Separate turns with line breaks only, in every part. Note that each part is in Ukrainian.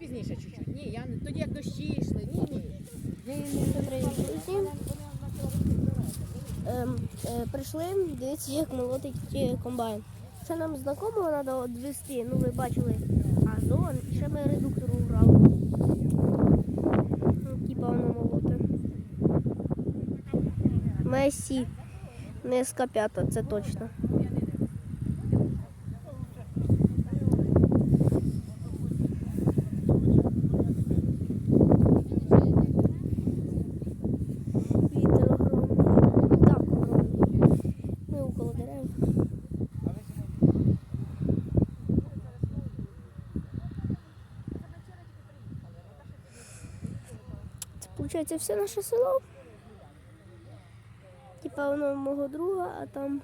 пізніше чуть-чуть. Ні, я не тоді як дощі йшли. Ні, ні.
Ем, е, прийшли, дивіться, як молотить е, комбайн. Ще нам знакомого треба відвести, ну ви бачили Азон, і ще ми редуктору грали. Ну, Типа воно молоте. Месі. Не СК-5, це точно. Виходить все наше село. Типа воно мого друга, а там,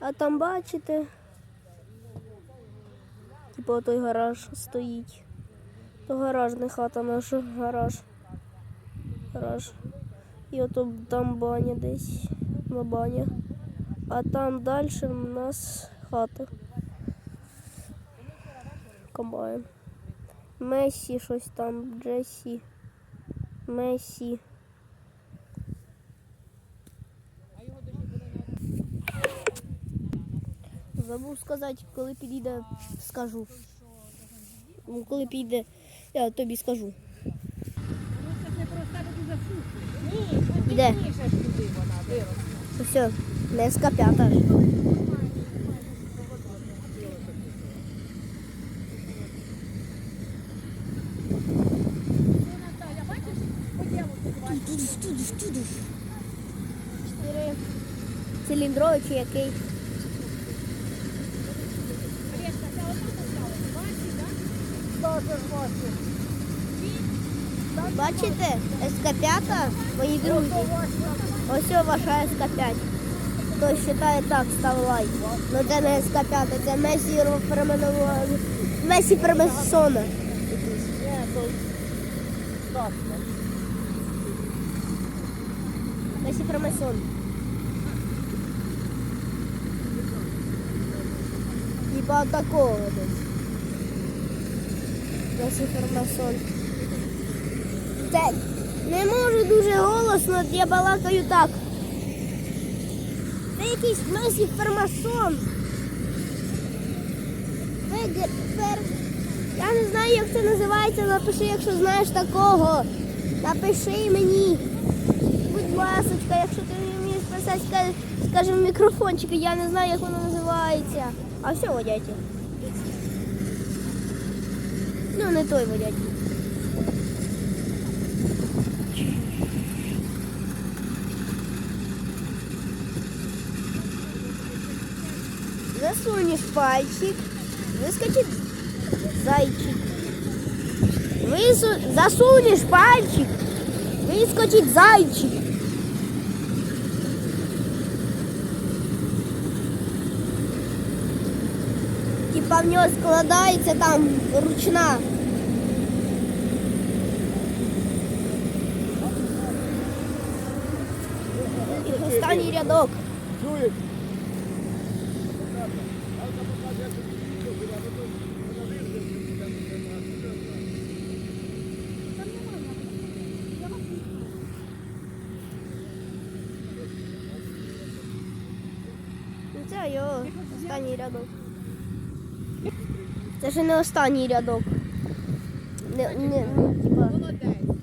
а там бачите. Типа той гараж стоїть. То гараж, не хата наша, гараж. Гараж. І ото там баня десь на баня. А там далі у нас хата. Комбайн. Месі щось там, Джесі. Месі. Забув сказати, коли підійде, скажу. Ну, Коли підійде, я тобі скажу.
Це ж не просто тебе дуже сухо. Ні, ну
Де?
пізніше ж туди вона виросла.
Все, не СК-5.
Наталя, бачиш, поділку
Чотири циліндровий чи який? Бачите, СК-5, мої друзі. Ось ваша СК-5. Хто вважає так, став лайк. Ну це не СК-5, це Месі переименував. Месі Пермесона. Месі Пермесон. Типа такого десь. Месі Пермесон. Це не можу дуже голосно, я балакаю так. Це якийсь Месі фер... Я не знаю, як це називається. Напиши, якщо знаєш такого. Напиши мені. Будь ласочка, якщо ти не вмієш писати, скажи, скажи в мікрофончик, я не знаю, як воно називається. А все, водяті. Ну, не той водяті. Засунешь пальчик, выскочит зайчик. Высу... Засунешь пальчик, выскочит зайчик. Типа в нього складається там ручна. І останній рядок. Ну, Це його останній рядок. Це вже не останній рядок. Не, не, не, типа,
Молодець.